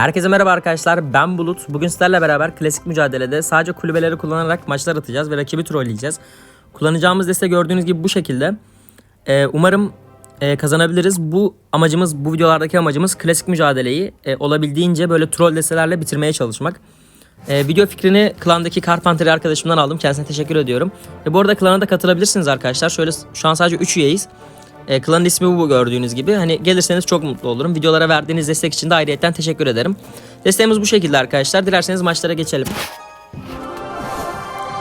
Herkese merhaba arkadaşlar ben Bulut. Bugün sizlerle beraber klasik mücadelede sadece kulübeleri kullanarak maçlar atacağız ve rakibi trolleyeceğiz. Kullanacağımız deste gördüğünüz gibi bu şekilde. Ee, umarım e, kazanabiliriz. Bu amacımız, bu videolardaki amacımız klasik mücadeleyi e, olabildiğince böyle troll destelerle bitirmeye çalışmak. Ee, video fikrini klandaki Carpentry arkadaşımdan aldım. Kendisine teşekkür ediyorum. Ve bu arada klana da katılabilirsiniz arkadaşlar. Şöyle şu an sadece 3 üyeyiz. E, klanın ismi bu gördüğünüz gibi. Hani gelirseniz çok mutlu olurum. Videolara verdiğiniz destek için de ayrıyetten teşekkür ederim. Desteğimiz bu şekilde arkadaşlar. Dilerseniz maçlara geçelim.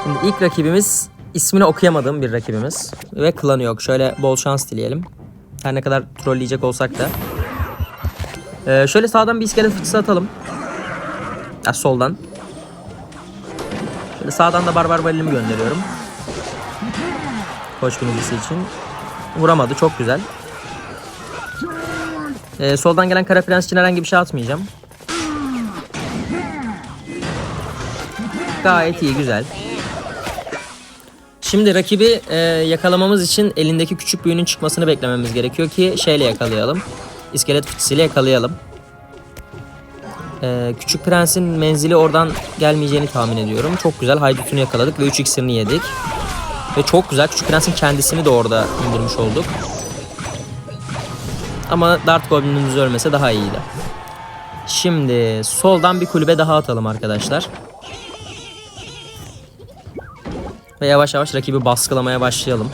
Şimdi ilk rakibimiz ismini okuyamadığım bir rakibimiz. Ve klanı yok. Şöyle bol şans dileyelim. Her ne kadar trolleyecek olsak da. Ee, şöyle sağdan bir iskelet fıçısı atalım. Ya soldan. Şöyle sağdan da barbar balilimi gönderiyorum. Koç için. Vuramadı. Çok güzel. Ee, soldan gelen kara prens için herhangi bir şey atmayacağım. Gayet iyi. Güzel. Şimdi rakibi e, yakalamamız için elindeki küçük büyünün çıkmasını beklememiz gerekiyor ki şeyle yakalayalım. İskelet fıçısıyla yakalayalım. E, küçük prensin menzili oradan gelmeyeceğini tahmin ediyorum. Çok güzel haydutunu yakaladık ve 3 iksirini yedik. Ve çok güzel Küçük Prens'in kendisini de orada indirmiş olduk. Ama Dart Goblin'imiz ölmese daha iyiydi. Şimdi soldan bir kulübe daha atalım arkadaşlar. Ve yavaş yavaş rakibi baskılamaya başlayalım.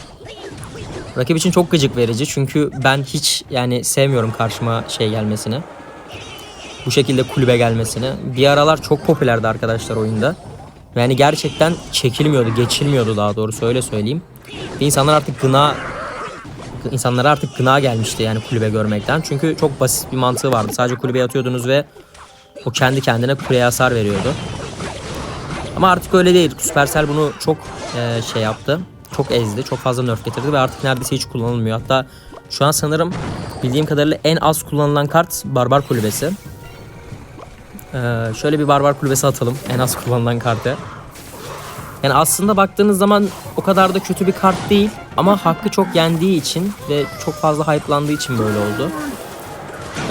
Rakip için çok gıcık verici çünkü ben hiç yani sevmiyorum karşıma şey gelmesini. Bu şekilde kulübe gelmesini. Bir aralar çok popülerdi arkadaşlar oyunda. Yani gerçekten çekilmiyordu, geçilmiyordu daha doğrusu öyle söyleyeyim. Ve insanlar artık gına insanlara artık gına gelmişti yani kulübe görmekten. Çünkü çok basit bir mantığı vardı. Sadece kulübeye atıyordunuz ve o kendi kendine kuleye hasar veriyordu. Ama artık öyle değil. Supercell bunu çok e, şey yaptı. Çok ezdi. Çok fazla nerf getirdi ve artık neredeyse hiç kullanılmıyor. Hatta şu an sanırım bildiğim kadarıyla en az kullanılan kart Barbar Kulübesi. Ee, şöyle bir barbar kulübesi atalım. En az kullanılan kartı. Yani aslında baktığınız zaman o kadar da kötü bir kart değil. Ama hakkı çok yendiği için ve çok fazla hype'landığı için böyle oldu.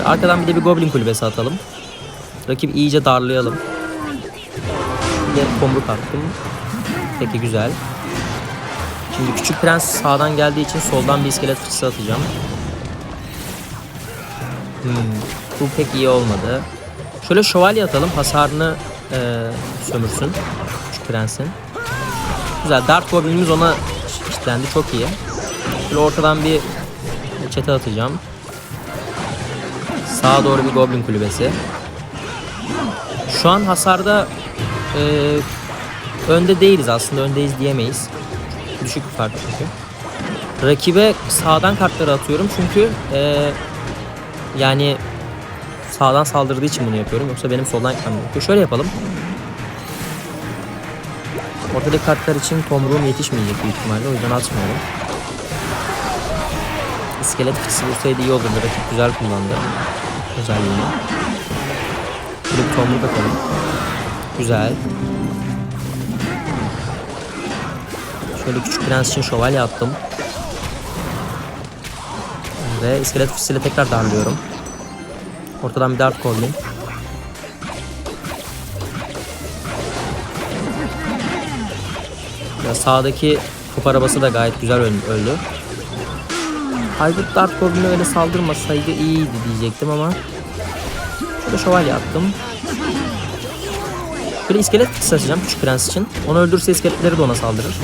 Arkadan bir de bir goblin kulübesi atalım. Rakip iyice darlayalım. Bir de tomruk attım. Peki güzel. Şimdi küçük prens sağdan geldiği için soldan bir iskelet fıçısı atacağım. Hmm, bu pek iyi olmadı. Şöyle şövalye atalım. Hasarını e, sömürsün. Şu prensin. Güzel. Dart Goblin'imiz ona kilitlendi. Çok iyi. Şöyle ortadan bir çete atacağım. Sağa doğru bir Goblin kulübesi. Şu an hasarda e, önde değiliz aslında. Öndeyiz diyemeyiz. Düşük bir fark çünkü. Rakibe sağdan kartları atıyorum çünkü e, yani sağdan saldırdığı için bunu yapıyorum. Yoksa benim soldan yapmam gerekiyor. Şöyle yapalım. Ortadaki kartlar için tomruğum yetişmeyecek büyük ihtimalle. O yüzden atmıyorum. İskelet fıçısı vursaydı iyi olurdu. Rakip güzel kullandı. Özelliğini. Şöyle bir tomruk atalım. Güzel. Şöyle küçük prens için şövalye attım. Ve iskelet fıçısıyla tekrar darlıyorum. Ortadan bir dart goblin. Ya sağdaki top arabası da gayet güzel öl- öldü. Haydut dart goblin'e öyle saldırmasaydı iyiydi diyecektim ama Şöyle şövalye attım. Böyle iskelet saçacağım küçük prens için. Onu öldürürse iskeletleri de ona saldırır.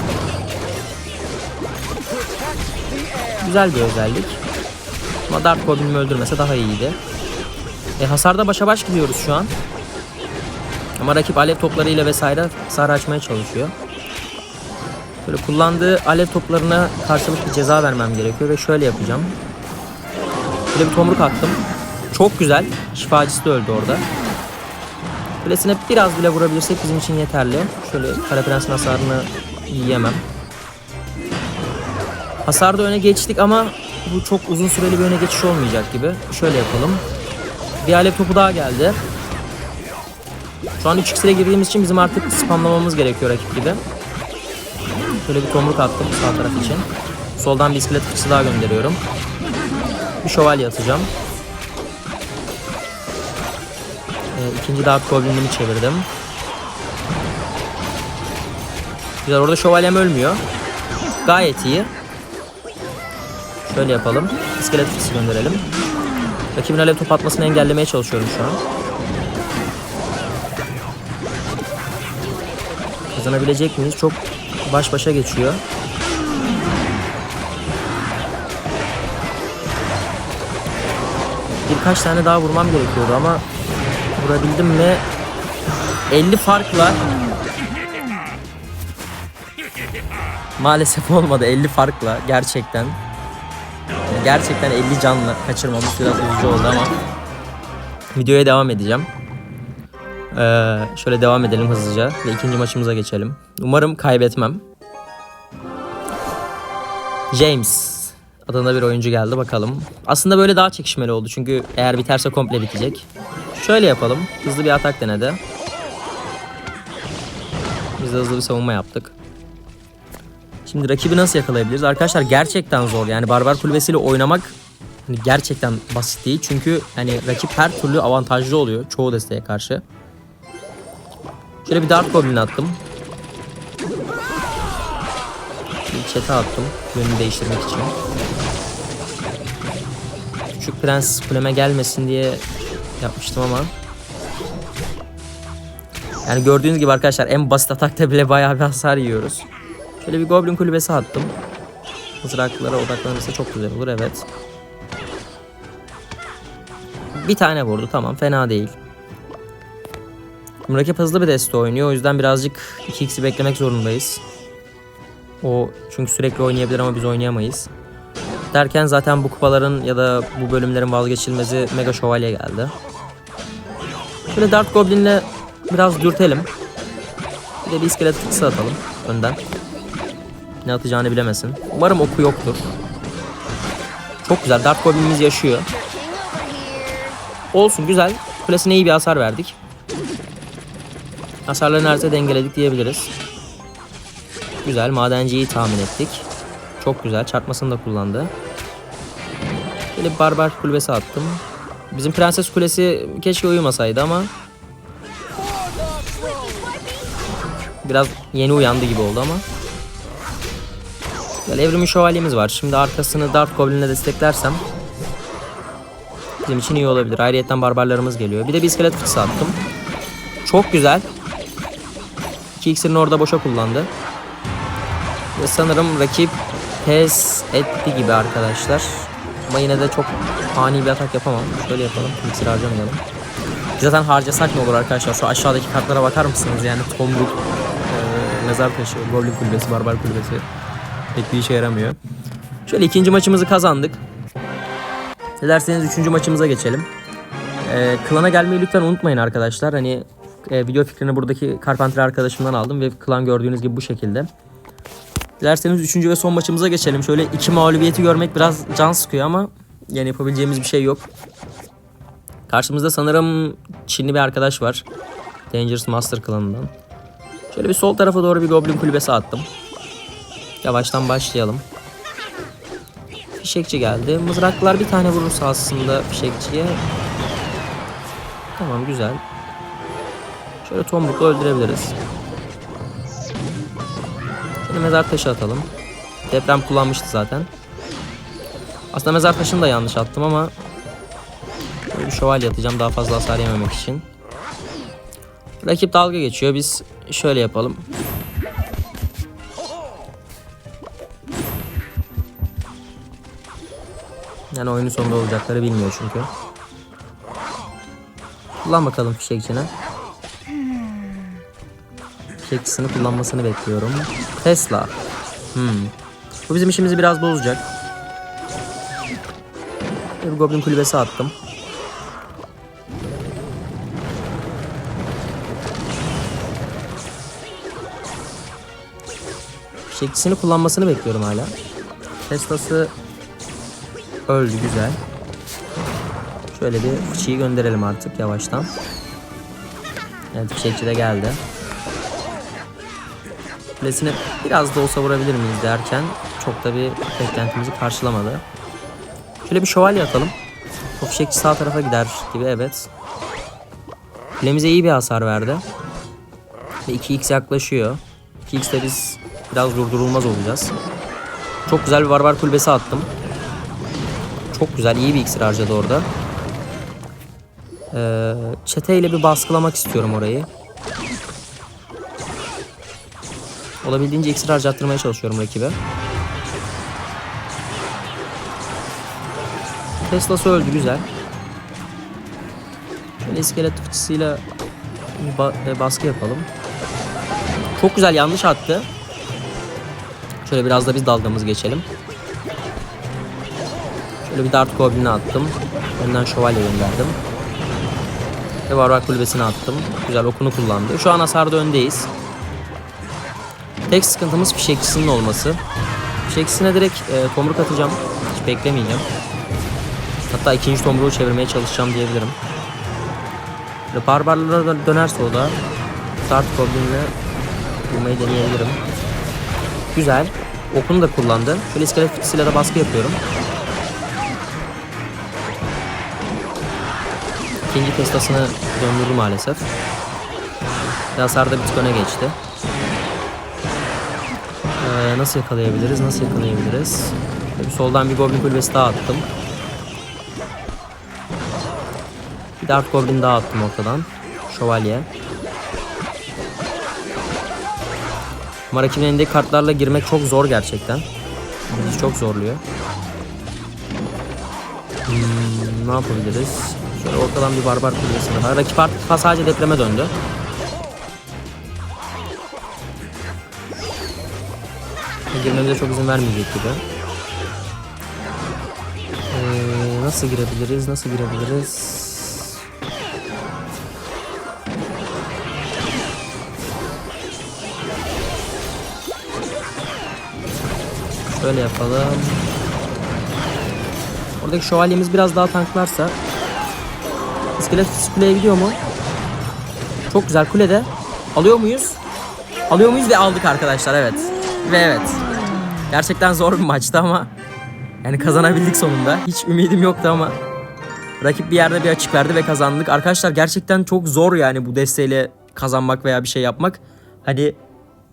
Güzel bir özellik. Ama Dark Goblin'imi öldürmese daha iyiydi. E, hasarda başa baş gidiyoruz şu an. Ama rakip alev toplarıyla vesaire hasar açmaya çalışıyor. Böyle kullandığı alev toplarına karşılık bir ceza vermem gerekiyor ve şöyle yapacağım. Böyle bir tomruk attım. Çok güzel. Şifacısı da öldü orada. Kulesine biraz bile vurabilirsek bizim için yeterli. Şöyle Kara Prens'in hasarını yiyemem. Hasarda öne geçtik ama bu çok uzun süreli bir öne geçiş olmayacak gibi. Şöyle yapalım. Bir alev topu daha geldi. Şu an 3 x'e girdiğimiz için bizim artık spamlamamız gerekiyor rakip gibi. Şöyle bir tomruk attım sağ taraf için. Soldan bir iskelet fıçısı daha gönderiyorum. Bir şövalye atacağım. Ee, ikinci Dark Goblin'imi çevirdim. Güzel orada şövalyem ölmüyor. Gayet iyi. Şöyle yapalım. İskelet fısı gönderelim. Rakibin alev top atmasını engellemeye çalışıyorum şu an. Kazanabilecek miyiz? Çok baş başa geçiyor. Birkaç tane daha vurmam gerekiyordu ama vurabildim mi? 50 farkla Maalesef olmadı 50 farkla gerçekten. Gerçekten 50 canla kaçırmamız biraz üzücü oldu ama videoya devam edeceğim. Ee, şöyle devam edelim hızlıca ve ikinci maçımıza geçelim. Umarım kaybetmem. James adında bir oyuncu geldi bakalım. Aslında böyle daha çekişmeli oldu çünkü eğer biterse komple bitecek. Şöyle yapalım. Hızlı bir atak denedi. Biz de hızlı bir savunma yaptık. Şimdi rakibi nasıl yakalayabiliriz? Arkadaşlar gerçekten zor. Yani Barbar Kulübesi'yle oynamak hani gerçekten basit değil. Çünkü hani rakip her türlü avantajlı oluyor çoğu desteğe karşı. Şöyle bir Dart Goblin attım. Bir çete attım. Yönünü değiştirmek için. Küçük prens kuleme gelmesin diye yapmıştım ama. Yani gördüğünüz gibi arkadaşlar en basit atakta bile bayağı bir hasar yiyoruz. Şöyle bir goblin kulübesi attım. Mızraklara odaklanırsa çok güzel olur evet. Bir tane vurdu tamam fena değil. Rakip hızlı bir deste oynuyor o yüzden birazcık 2x'i beklemek zorundayız. O çünkü sürekli oynayabilir ama biz oynayamayız. Derken zaten bu kupaların ya da bu bölümlerin vazgeçilmezi Mega Şövalye geldi. Şöyle Dart Goblin'le biraz dürtelim. Bir de bir iskelet atalım önden. Ne atacağını bilemesin. Umarım oku yoktur. Çok güzel. Dark Goblin'imiz yaşıyor. Olsun güzel. Kulesine iyi bir hasar verdik. Hasarları neredeyse dengeledik diyebiliriz. Güzel. Madenciyi tahmin ettik. Çok güzel. Çarpmasını da kullandı. Böyle barbar kulübesi attım. Bizim prenses kulesi keşke uyumasaydı ama biraz yeni uyandı gibi oldu ama Böyle evrimi şövalyemiz var. Şimdi arkasını Dart Goblin'le desteklersem bizim için iyi olabilir. Ayrıyetten barbarlarımız geliyor. Bir de bir iskelet fıksı attım. Çok güzel. İki iksirini orada boşa kullandı. Ve sanırım rakip pes etti gibi arkadaşlar. Ama yine de çok ani bir atak yapamam. Şöyle yapalım. İksir harcamayalım. Zaten harcasak ne olur arkadaşlar? Şu aşağıdaki kartlara bakar mısınız? Yani Tomruk, e, Mezar Taşı, Goblin Kulübesi, Barbar Kulübesi. Pek bir işe yaramıyor. Şöyle ikinci maçımızı kazandık. Dilerseniz üçüncü maçımıza geçelim. Ee, klana gelmeyi lütfen unutmayın arkadaşlar. Hani e, video fikrini buradaki Carpenter arkadaşımdan aldım ve klan gördüğünüz gibi bu şekilde. Dilerseniz üçüncü ve son maçımıza geçelim. Şöyle iki mağlubiyeti görmek biraz can sıkıyor ama yani yapabileceğimiz bir şey yok. Karşımızda sanırım Çinli bir arkadaş var. Dangerous Master klanından. Şöyle bir sol tarafa doğru bir Goblin kulübesi attım. Yavaştan başlayalım. Fişekçi geldi. Mızraklar bir tane vurursa aslında fişekçiye. Tamam güzel. Şöyle tomrukla öldürebiliriz. Şöyle mezar taşı atalım. Deprem kullanmıştı zaten. Aslında mezar taşını da yanlış attım ama böyle bir şövalye atacağım daha fazla hasar yememek için. Rakip dalga geçiyor. Biz şöyle yapalım. Yani oyunun sonunda olacakları bilmiyor çünkü. Kullan bakalım fişekçini. Fişekçisini kullanmasını bekliyorum. Tesla. Hmm. Bu bizim işimizi biraz bozacak. Bir goblin kulübesi attım. Fişekçisini kullanmasını bekliyorum hala. Tesla'sı Öldü güzel. Şöyle bir fıçıyı gönderelim artık yavaştan. Evet fişekçi de geldi. Kulesine biraz da olsa vurabilir miyiz derken çok da bir beklentimizi karşılamadı. Şöyle bir şövalye atalım. O fişekçi sağ tarafa gider gibi evet. Kulemize iyi bir hasar verdi. Ve 2x yaklaşıyor. 2x'te biz biraz durdurulmaz olacağız. Çok güzel bir barbar kulübesi attım. Çok güzel iyi bir iksir harcadı orada. Ee, çeteyle bir baskılamak istiyorum orayı. Olabildiğince iksir harcattırmaya çalışıyorum rakibe. Tesla'sı öldü güzel. Şöyle iskelet fıçısıyla ba- e, baskı yapalım. Çok güzel yanlış attı. Şöyle biraz da biz dalgamız geçelim. Şöyle bir dart goblin'i attım. Önden şövalye gönderdim. Ve barbar kulübesine attım. Güzel okunu kullandı. Şu an hasarda öndeyiz. Tek sıkıntımız fişekçisinin olması. Fişekçisine direkt e, tomruk atacağım. Hiç beklemeyeceğim. Hatta ikinci tomruğu çevirmeye çalışacağım diyebilirim. Ve barbarlara dö- dönerse o da Dart Goblin'le vurmayı deneyebilirim. Güzel. Okunu da kullandı. Şöyle iskelet fıçısıyla da baskı yapıyorum. İkinci testasını döndürdü maalesef. Ve hasarda bir tık öne geçti. Ee, nasıl yakalayabiliriz? Nasıl yakalayabiliriz? Tabii soldan bir Goblin kulübesi daha attım. Bir Dart Goblin daha attım ortadan. Şövalye. Ama elindeki kartlarla girmek çok zor gerçekten. Bizi çok zorluyor. Hmm, ne yapabiliriz? Şöyle ortadan bir barbar kulübesi daha. Rakip artık sadece depreme döndü. Girmemize çok izin vermeyecek gibi. Ee, nasıl girebiliriz? Nasıl girebiliriz? Şöyle yapalım. Oradaki şövalyemiz biraz daha tanklarsa İskelet kuleye gidiyor mu? Çok güzel kulede. Alıyor muyuz? Alıyor muyuz ve aldık arkadaşlar evet. Ve evet. Gerçekten zor bir maçtı ama yani kazanabildik sonunda. Hiç ümidim yoktu ama rakip bir yerde bir açık verdi ve kazandık. Arkadaşlar gerçekten çok zor yani bu desteğiyle kazanmak veya bir şey yapmak. Hani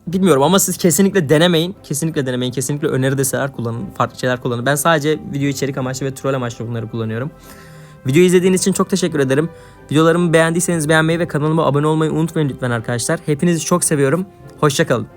bilmiyorum ama siz kesinlikle denemeyin. Kesinlikle denemeyin. Kesinlikle öneri desteler kullanın. Farklı şeyler kullanın. Ben sadece video içerik amaçlı ve troll amaçlı bunları kullanıyorum. Videoyu izlediğiniz için çok teşekkür ederim. Videolarımı beğendiyseniz beğenmeyi ve kanalıma abone olmayı unutmayın lütfen arkadaşlar. Hepinizi çok seviyorum. Hoşçakalın.